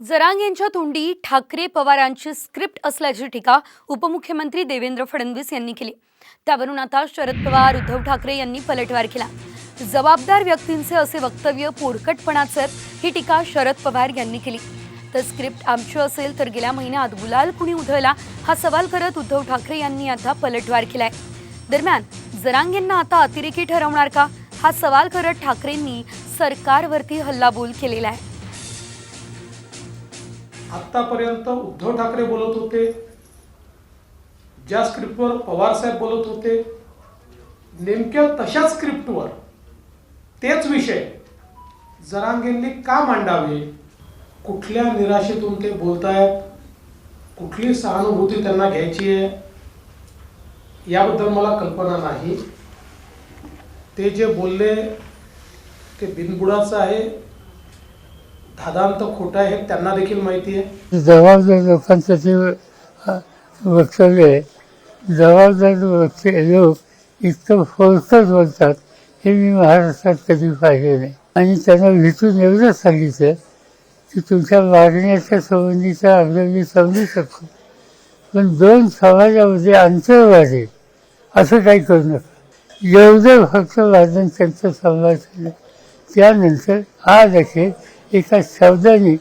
जरांग यांच्या तोंडी ठाकरे पवारांची स्क्रिप्ट असल्याची टीका उपमुख्यमंत्री देवेंद्र फडणवीस यांनी केली. त्यावरून आता शरद पवार उद्धव ठाकरे यांनी पलटवार केला. जबाबदार व्यक्तींचे असे वक्तव्य पोरकटपणाचे ही टीका शरद पवार यांनी केली. तर स्क्रिप्ट आमची असेल तर गेल्या महिन्यात गुलाल कुणी उधळला हा सवाल करत उद्धव ठाकरे यांनी आता पलटवार केलाय. दरम्यान जरांग यांना आता अतिरेकी ठरवणार का? हा सवाल करत ठाकरेंनी सरकारवरती हल्लाबोल केलेला आहे. आतापर्यंत उद्धव ठाकरे बोलत होते. ज्या स्क्रिप्टवर पवार साहेब बोलत होते. नेमक्या तशाच स्क्रिप्टवर तेच विषय जरांगेंनी का मांडावे? कुठल्या निराशेतून ते बोलतायत? कुठली सहानुभूती त्यांना घ्यायची आहे? याबद्दल मला कल्पना नाही. ते जे बोलले ते बिनबुडाचं आहे. धादांत खोटं आहे हे त्यांना देखील माहिती आहे. जबाबदार लोकांसाठी वक्तव्य आहे जबाबदार व्यक्ती लोक इतकं फोडकत बोलतात हे मी महाराष्ट्रात कधी पाहिले नाही. आणि त्यांना भेटून एवढंच सांगितलं की तुमच्या मागण्याच्या संबंधीचा अर्ज मी समजू शकतो. पण दोन समाजामध्ये अंतर वाढेल असं काही करू नका. एवढं फक्त वादन त्यांचं संवाद झालं त्यानंतर आज अखेर एका शब्दाने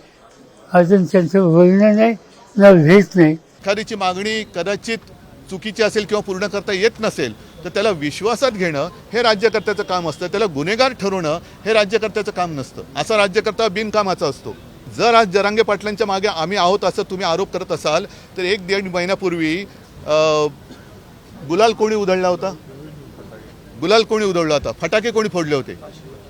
अजून त्यांचं बोलणं नाही ना भेट नाही. एखाद्याची मागणी कदाचित चुकीची असेल किंवा पूर्ण करता येत नसेल तर त्याला विश्वासात घेणं हे राज्यकर्त्याचं काम असतं. त्याला गुन्हेगार ठरवणं हे राज्यकर्त्याचं काम नसतं. असा राज्यकर्ता बिनकामाचा असतो. जर आज जरांगे पाटलांच्या मागे आम्ही आहोत असं तुम्ही आरोप करत असाल तर एक दीड महिन्यापूर्वी गुलाल कोणी उधळला होता? गुलाल कोणी उधळला होता? फटाके कोणी फोडले होते?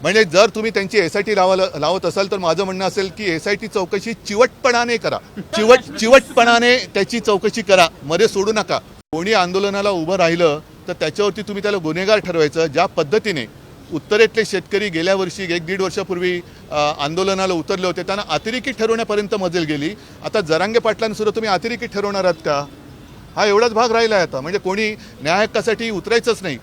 म्हणजे जर तुम्ही त्यांची एस आय टी लावायला लावत असाल तर माझं म्हणणं असेल की एस आय टी चौकशी चिवटपणाने करा. चिवट चिवटपणाने त्याची चौकशी करा. मध्ये सोडू नका. कोणी आंदोलनाला उभं राहिलं तर त्याच्यावरती तुम्ही त्याला गुन्हेगार ठरवायचं ज्या पद्धतीने उत्तरेतले शेतकरी गेल्या वर्षी एक दीड वर्षापूर्वी आंदोलनाला उतरले होते त्यांना अतिरेकी ठरवण्यापर्यंत मजल गेली. आता जरांगे पाटलांसुद्धा तुम्ही अतिरेकी ठरवणार आहात का? हा एवढाच भाग राहिला आहे आता. म्हणजे कोणी न्याय हक्कासाठी उतरायचंच नाही.